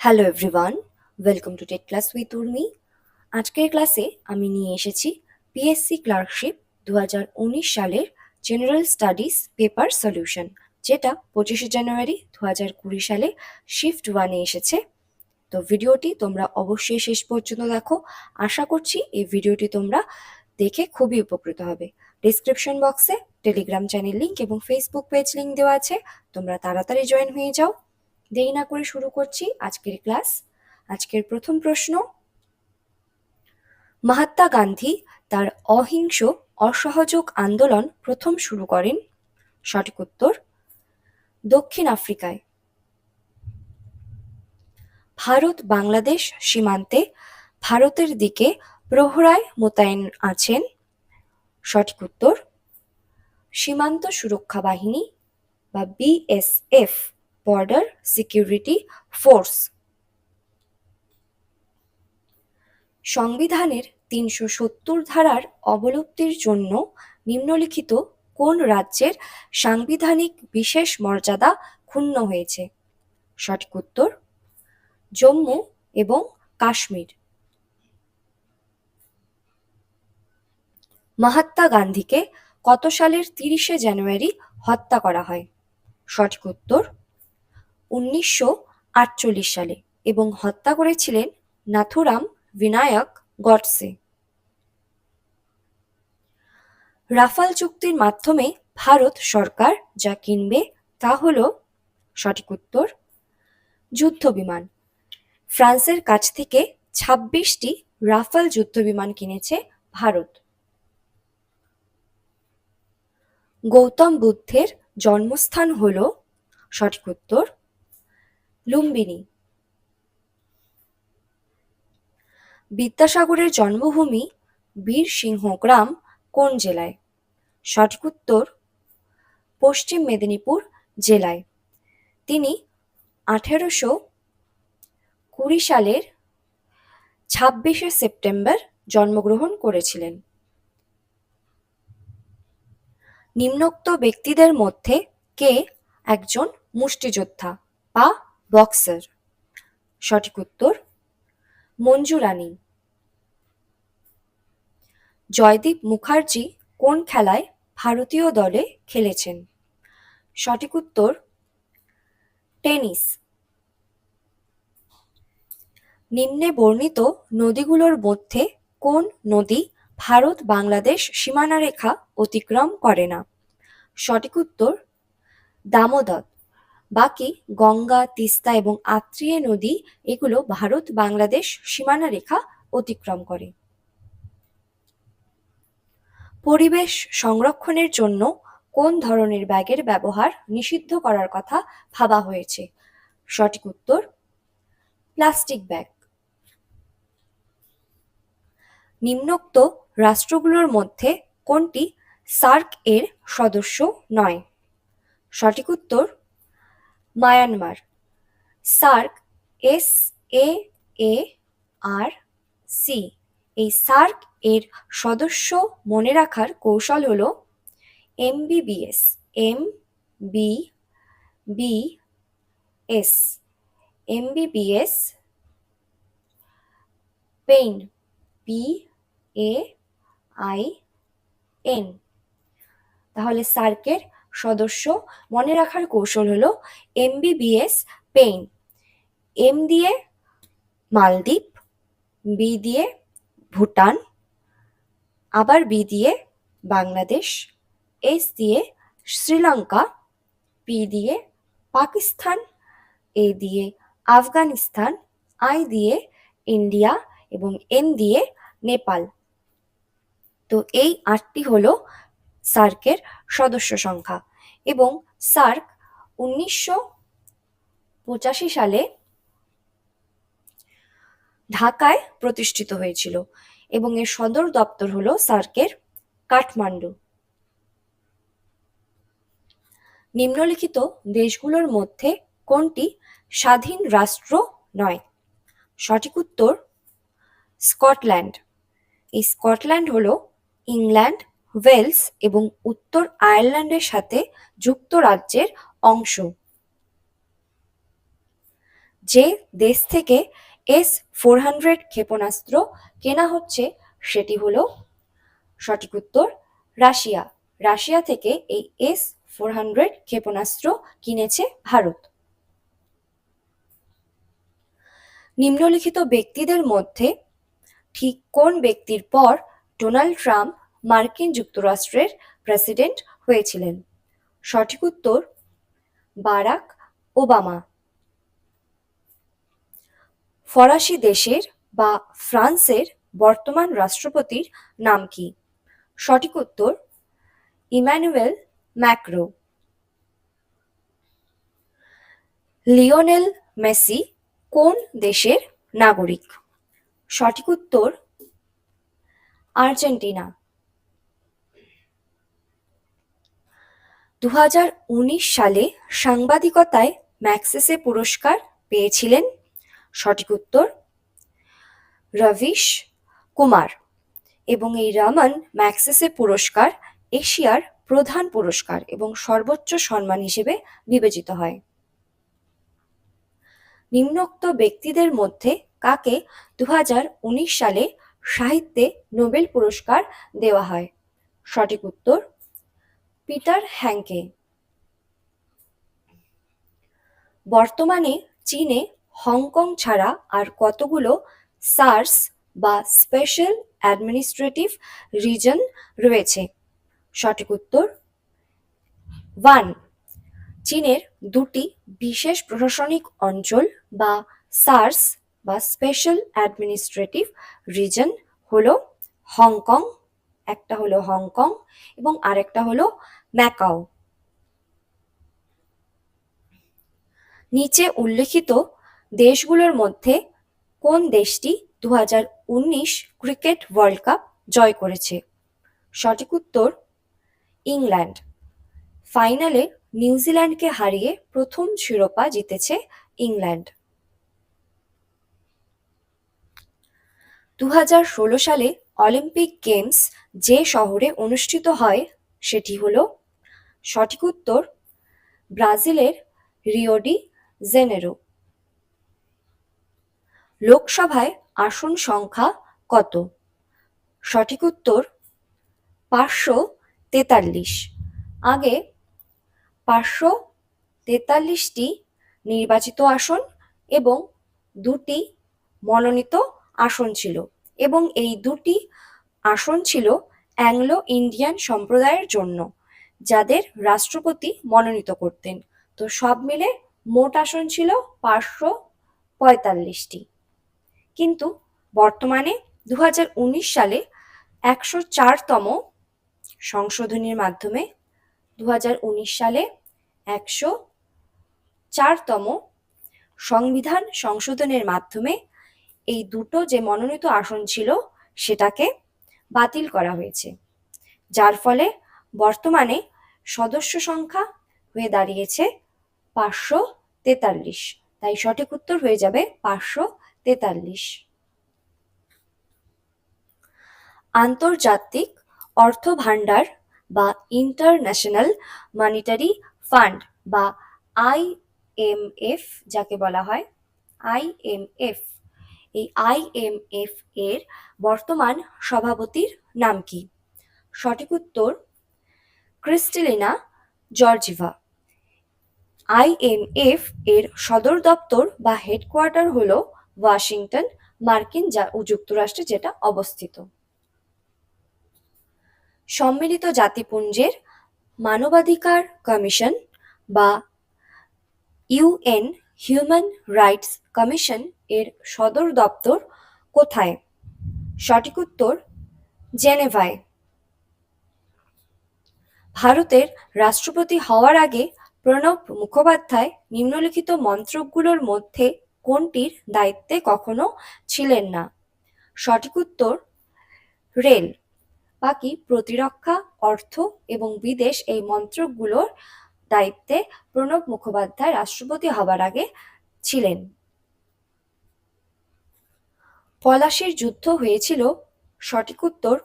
Hello everyone welcome to tech class with Urmi আজকের ক্লাসে আমি নিয়ে এসেছি পিএসসি ক্লার্কশিপ দু হাজার উনিশ সালের জেনারেল স্টাডিজ পেপার সলিউশন যেটা পঁচিশে জানুয়ারি দু হাজার কুড়ি সালে শিফট ওয়ানে এসেছে। তো ভিডিওটি তোমরা অবশ্যই শেষ পর্যন্ত দেখো। আশা করছি এই ভিডিওটি তোমরা দেখে খুবই উপকৃত হবে। ডিসক্রিপশন বক্সে টেলিগ্রাম চ্যানেল লিঙ্ক এবং ফেসবুক পেজ লিঙ্ক দেওয়া আছে। তোমরা তাড়াতাড়ি জয়েন হয়ে যাও। দেরি না করে শুরু করছি আজকের ক্লাস। আজকের প্রথম প্রশ্ন, মহাত্মা গান্ধী তার অহিংস, অসহযোগ আন্দোলন প্রথম শুরু করেন। সঠিক উত্তর, দক্ষিণ আফ্রিকায়। ভারত বাংলাদেশ সীমান্তে ভারতের দিকে প্রহরায় মোতায়েন আছেন। সঠিক উত্তর, সীমান্ত সুরক্ষা বাহিনী বা বিএসএফ বর্ডার সিকিউরিটি ফোর্স সংবিধানের তিনশো সত্তর ধারার অবলুপ্তির জন্য নিম্নলিখিত কোন রাজ্যের সাংবিধানিক বিশেষ মর্যাদা ক্ষুণ্ণ হয়েছে? সঠিক উত্তর, জম্মু এবং কাশ্মীর। মহাত্মা গান্ধীকে কত সালের তিরিশে জানুয়ারি হত্যা করা হয়? সঠিক উত্তর উনিশশো আটচল্লিশ সালে এবং হত্যা করেছিলেন নাথুরাম বিনায়ক গডসে। রাফাল চুক্তির মাধ্যমে ভারত সরকার যা কিনবে তা হল সঠিক উত্তর, যুদ্ধ বিমান। ফ্রান্সের কাছ থেকে ছাব্বিশটি রাফাল যুদ্ধ বিমান কিনেছে ভারত। গৌতম বুদ্ধের জন্মস্থান হল সঠিক উত্তর লুম্বিনী। বিদ্যাসাগরের জন্মভূমি বীরসিংহ গ্রাম কোন জেলায়? সঠিক উত্তর, পশ্চিম মেদিনীপুর জেলায়। তিনি আঠেরোশো কুড়ি সালের ছাব্বিশে সেপ্টেম্বর জন্মগ্রহণ করেছিলেন। নিম্নোক্ত ব্যক্তিদের মধ্যে কে একজন মুষ্টিযোদ্ধা বা বক্সার সঠিক উত্তর মঞ্জু রানী। জয়দীপ মুখার্জি কোন খেলায় ভারতীয় দলে খেলেছেন? সঠিক উত্তর টেনিস। নিম্নে বর্ণিত নদীগুলোর মধ্যে কোন নদী ভারত বাংলাদেশ সীমানা রেখা অতিক্রম করে না? সঠিক উত্তর দামোদর। বাকি গঙ্গা, তিস্তা এবং আত্রিয়ে নদী, এগুলো ভারত, বাংলাদেশ সীমানা রেখা অতিক্রম করে। পরিবেশ সংরক্ষণের জন্য কোন ধরনের ব্যাগের ব্যবহার নিষিদ্ধ করার কথা ভাবা হয়েছে? সঠিক উত্তর, প্লাস্টিক ব্যাগ। নিম্নোক্ত রাষ্ট্রগুলোর মধ্যে কোনটি সার্ক এর সদস্য নয়? সঠিক উত্তর Myanmar. SAARC, S, A A, R, C. এই সার্ক এর সদস্য মনে রাখার কৌশল হল MBBS M B B S MBBS pain P A I N তাহলে সার্কের সদস্য মনে রাখার কৌশল হলো এমবিবিএস পেইন। এম দিয়ে মালদ্বীপ, বি দিয়ে ভুটান, আবার বি দিয়ে বাংলাদেশ, এস দিয়ে শ্রীলঙ্কা, পি দিয়ে পাকিস্তান, এ দিয়ে আফগানিস্তান, আই দিয়ে ইন্ডিয়া এবং এন দিয়ে নেপাল। তো এই আটটি হলো সার্কের সদস্য সংখ্যা এবং সার্ক উনিশশো পঁচাশি সালে ঢাকায় প্রতিষ্ঠিত হয়েছিল এবং এর সদর দপ্তর হলো সার্কের কাঠমান্ডু। নিম্নলিখিত দেশগুলোর মধ্যে কোনটি স্বাধীন রাষ্ট্র নয়? সঠিক উত্তর, স্কটল্যান্ড। এই স্কটল্যান্ড হলো ইংল্যান্ড ওয়েলস এবং উত্তর আয়ারল্যান্ডের সাথে যুক্তরাজ্যের অংশ। যে দেশ থেকে এস ফোর হান্ড্রেড ক্ষেপণাস্ত্র কেনা হচ্ছে, সেটি হল সঠিক উত্তর, রাশিয়া। রাশিয়া থেকে এই এস ফোর হান্ড্রেড ক্ষেপণাস্ত্র কিনেছে ভারত। নিম্নলিখিত ব্যক্তিদের মধ্যে ঠিক কোন ব্যক্তির পর ডোনাল্ড ট্রাম্প মার্কিন যুক্তরাষ্ট্রের প্রেসিডেন্ট হয়েছিলেন। সঠিক উত্তর, বারাক ওবামা। ফরাসি দেশের বা ফ্রান্সের বর্তমান রাষ্ট্রপতির নাম কি? সঠিক উত্তর ইম্যানুয়েল ম্যাক্রো। লিওনেল মেসি কোন দেশের নাগরিক? সঠিক উত্তর, আর্জেন্টিনা। দু হাজার উনিশ সালে সাংবাদিকতায় ম্যাক্সেসে পুরস্কার পেয়েছিলেন সঠিক উত্তর রবিশ কুমার এবং এই রামান ম্যাক্সেসে পুরস্কার এশিয়ার প্রধান পুরস্কার এবং সর্বোচ্চ সম্মান হিসেবে বিবেচিত হয়। নিম্নোক্ত ব্যক্তিদের মধ্যে কাকে দুহাজার উনিশ সালে সাহিত্যে নোবেল পুরস্কার দেওয়া হয়? সঠিক উত্তর পিটার হ্যাংকে। বর্তমানে চীনে হংকং ছাড়া আর কতগুলো সার্স বা স্পেশাল অ্যাডমিনিস্ট্রেটিভ রিজন রয়েছে? সঠিক উত্তর, ওয়ান, চীনের দুটি বিশেষ প্রশাসনিক অঞ্চল বা সার্স বা স্পেশাল অ্যাডমিনিস্ট্রেটিভ রিজন হলো হংকং একটা হলো হংকং এবং আরেকটা হলো ম্যাকাও। নিচে উল্লেখিত দেশগুলোর মধ্যে কোন দেশটি দুহাজার উনিশ ক্রিকেট ওয়ার্ল্ড কাপ জয় করেছে? সঠিক উত্তর, ইংল্যান্ড। ফাইনালে নিউজিল্যান্ডকে হারিয়ে প্রথম শিরোপা জিতেছে ইংল্যান্ড। দু হাজার ষোলো সালে অলিম্পিক গেমস যে শহরে অনুষ্ঠিত হয় সেটি হল সঠিক উত্তর ব্রাজিলের রিওডি জেনেরো। লোকসভায় আসন সংখ্যা কত? সঠিক উত্তর পাঁচশো তেতাল্লিশ। আগে পাঁচশো তেতাল্লিশটি নির্বাচিত আসন এবং দুটি মনোনীত আসন ছিল। এবং এই দুটি আসন ছিল অ্যাংলো ইন্ডিয়ান সম্প্রদায়ের জন্য, যাদের রাষ্ট্রপতি মনোনীত করতেন। তো সব মিলে মোট আসন ছিল পাঁচশো পঁয়তাল্লিশটি। কিন্তু বর্তমানে দু হাজার উনিশ সালে একশো চারতম সংশোধনীর মাধ্যমে দু হাজার উনিশ সালে একশো চারতম সংবিধান সংশোধনের মাধ্যমে এই দুটো যে মনোনীত আসন ছিল সেটাকে বাতিল করা হয়েছে। যার ফলে বর্তমানে সদস্য সংখ্যা হয়ে দাঁড়িয়েছে পাঁচশো তেতাল্লিশ। তাই সঠিক উত্তর হয়ে যাবে পাঁচশো তেতাল্লিশ। আন্তর্জাতিক অর্থ ভাণ্ডার বা ইন্টারন্যাশনাল মনিটারি ফান্ড বা আইএমএফ যাকে বলা হয় আইএমএফ এই আইএমএফ এর বর্তমান সভাপতির নাম কি? সঠিক উত্তর, ক্রিস্টেলিনা জর্জিভা। আইএমএফ এর সদর দপ্তর বা হেডকোয়ার্টার হল ওয়াশিংটন, মার্কিন যুক্তরাষ্ট্রে যেটা অবস্থিত। সম্মিলিত জাতিপুঞ্জের মানবাধিকার কমিশন বা ইউএন হিউম্যান রাইটস কমিশন এর সদর দপ্তর কোথায়? সঠিক উত্তর, জেনেভায়। ভারতের রাষ্ট্রপতি হওয়ার আগে প্রণব মুখোপাধ্যায় নিম্নলিখিত মন্ত্রকগুলোর মধ্যে কোনটির দায়িত্বে কখনো ছিলেন না? সঠিক উত্তর, রেল। বাকি প্রতিরক্ষা, অর্থ এবং বিদেশ এই মন্ত্রকগুলোর দায়িত্বে প্রণব মুখোপাধ্যায় রাষ্ট্রপতি হবার আগে ছিলেন। পলাশির যুদ্ধ হয়েছিল সঠিক উত্তর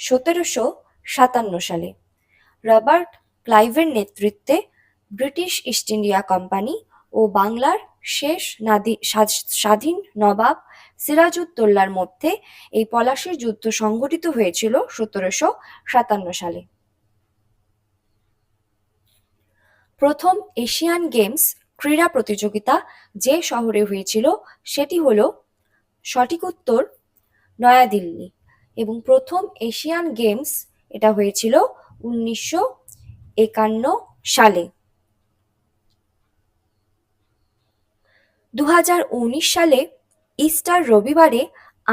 সতেরোশো সাতান্ন সালে। রবার্ট ক্লাইভের নেতৃত্বে ব্রিটিশ ইস্ট ইন্ডিয়া কোম্পানি ও বাংলার শেষ স্বাধীন নবাব সিরাজউদ্দৌলার মধ্যে এই পলাশির যুদ্ধ সংঘটিত হয়েছিল সতেরোশো সাতান্ন সালে। প্রথম এশিয়ান গেমস ক্রীড়া প্রতিযোগিতা যে শহরে হয়েছিল, সেটি হল সঠিক উত্তর নয়াদিল্লি এবং প্রথম এশিয়ান গেমস এটা হয়েছিল উনিশশো একান্ন সালে। দু হাজার উনিশ সালে ইস্টার রবিবারে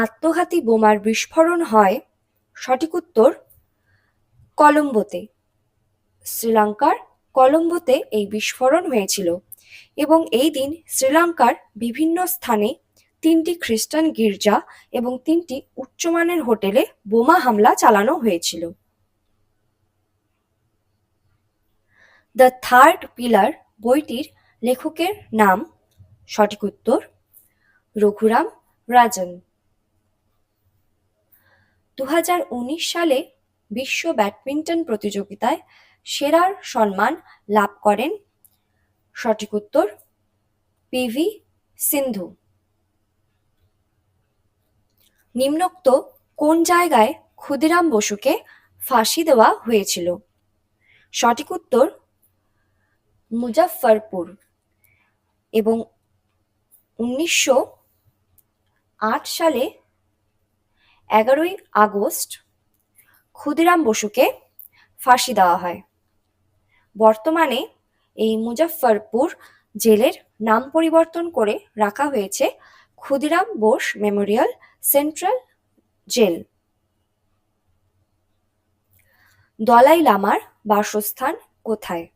আত্মঘাতী বোমার বিস্ফোরণ হয়, সঠিক উত্তর কলম্বোতে, শ্রীলঙ্কার কলম্বোতে এই বিস্ফোরণ হয়েছিল এবং এই দিন শ্রীলঙ্কার বিভিন্ন স্থানে তিনটি খ্রিস্টান গির্জা এবং তিনটি উচ্চমানের হোটেলে বোমা হামলা চালানো হয়েছিল। দ্য থার্ড পিলার বইটির লেখকের নাম সঠিক উত্তর রঘুরাম রাজন। দু হাজার উনিশ সালে বিশ্ব ব্যাডমিন্টন প্রতিযোগিতায় সেরার সম্মান লাভ করেন। সঠিক উত্তর, পিভি সিন্ধু। নিম্নোক্ত কোন জায়গায় ক্ষুদিরাম বসুকে ফাঁসি দেওয়া হয়েছিল? সঠিক উত্তর, মুজাফফরপুর এবং উনিশশো আট সালে এগারোই আগস্ট ক্ষুদিরাম বসুকে ফাঁসি দেওয়া হয়। বর্তমানে এই মুজাফফরপুর জেলের নাম পরিবর্তন করে রাখা হয়েছে Khudiram Bose Memorial Central Jail. Dalai লামার বাসস্থান কোথায়?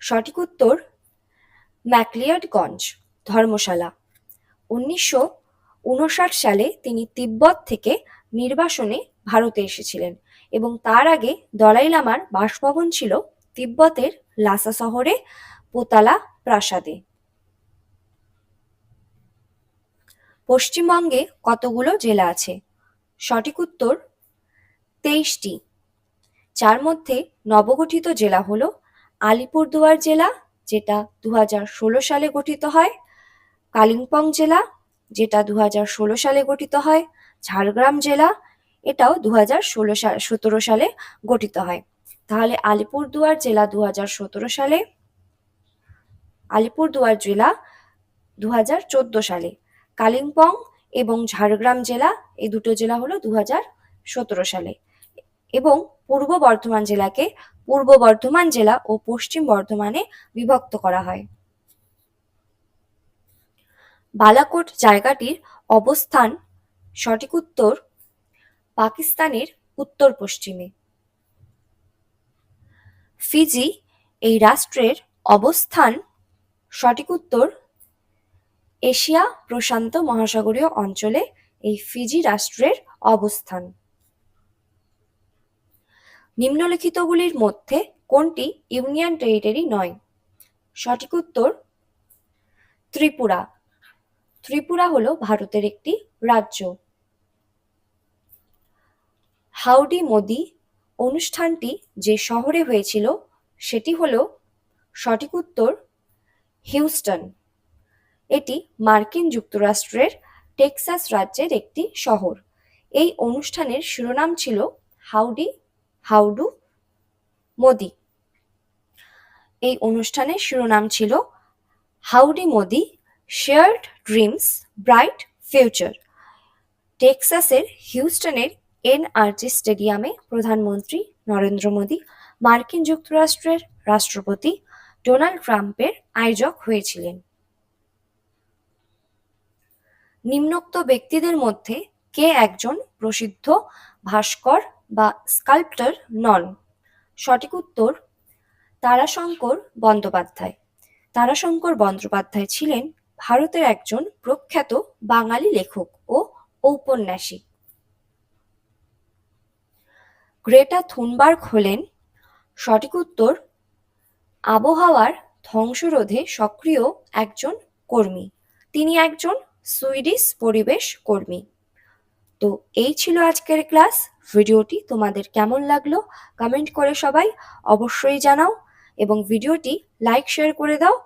সঠিক উত্তর, ম্যাকলিয়াডগঞ্জ ধর্মশালা। উনিশশো উনষাট সালে তিনি তিব্বত থেকে নির্বাসনে ভারতে এসেছিলেন এবং তার আগে দলাই লামার বাসভবন ছিল তিব্বতের লাসা শহরে পোতালা প্রাসাদে। পশ্চিমবঙ্গে কতগুলো জেলা আছে? সঠিক উত্তর তেইশটি। যার মধ্যে নবগঠিত জেলা হলো আলিপুরদুয়ার জেলা, যেটা দু সালে গঠিত হয়, কালিম্পং জেলা, যেটা দু সালে গঠিত হয়, ঝাড়গ্রাম জেলা, এটাও দু সাল সতেরো সালে গঠিত হয়। তাহলে আলিপুরদুয়ার জেলা দু সালে, আলিপুরদুয়ার জেলা দু সালে, কালিম্পং এবং ঝাড়গ্রাম জেলা এই দুটো জেলা হলো দু সালে এবং পূর্ব বর্ধমান জেলাকে পূর্ব বর্ধমান জেলা ও পশ্চিম বর্ধমানে বিভক্ত করা হয়। বালাকোট জায়গাটির অবস্থান সঠিক উত্তর পাকিস্তানের উত্তর পশ্চিমে। ফিজি এই রাষ্ট্রের অবস্থান সঠিক উত্তর এশিয়া প্রশান্ত মহাসাগরীয় অঞ্চলে এই ফিজি রাষ্ট্রের অবস্থান। নিম্নলিখিতগুলির মধ্যে কোনটি ইউনিয়ন টেরিটরি নয়? সঠিক উত্তর ত্রিপুরা। ত্রিপুরা হলো ভারতের একটি রাজ্য। হাউডি মোদি অনুষ্ঠানটি যে শহরে হয়েছিল, সেটি হল সঠিক উত্তর হিউস্টন। এটি মার্কিন যুক্তরাষ্ট্রের টেক্সাস রাজ্যের একটি শহর। এই অনুষ্ঠানের শিরোনাম ছিল হাউডি, হাউডু, মোদি। এই অনুষ্ঠানের শিরোনাম ছিল howdy, Modi, shared dreams, bright future. টেক্সাসের হিউস্টনের এনআরজি স্টেডিয়ামে প্রধানমন্ত্রী নরেন্দ্র মোদী, মার্কিন যুক্তরাষ্ট্রের রাষ্ট্রপতি ডোনাল্ড ট্রাম্পের আয়োজক হয়েছিলেন। নিম্নোক্ত ব্যক্তিদের মধ্যে কে একজন প্রসিদ্ধ ভাস্কর বা স্কাল্পটার নন? সঠিক উত্তর, তারাশঙ্কর বন্দ্যোপাধ্যায়। তারাশঙ্কর বন্দ্যোপাধ্যায় ছিলেন ভারতের একজন প্রখ্যাত বাঙালি লেখক ও ঔপন্যাসিক। গ্রেটা থুনবার্গ হলেন সঠিক উত্তর, আবহাওয়ার ধ্বংসরোধে সক্রিয় একজন কর্মী। তিনি একজন সুইডিশ পরিবেশ কর্মী। তো এই ছিল আজকের ক্লাস। ভিডিওটি তোমাদের কেমন লাগল কমেন্ট করে সবাই অবশ্যই জানাও এবং ভিডিওটি লাইক, শেয়ার করে দাও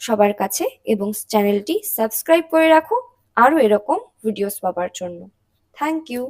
সবার কাছে এবং চ্যানেলটি সাবস্ক্রাইব করে রাখো আরও এরকম ভিডিওস পাবার জন্য। Thank you.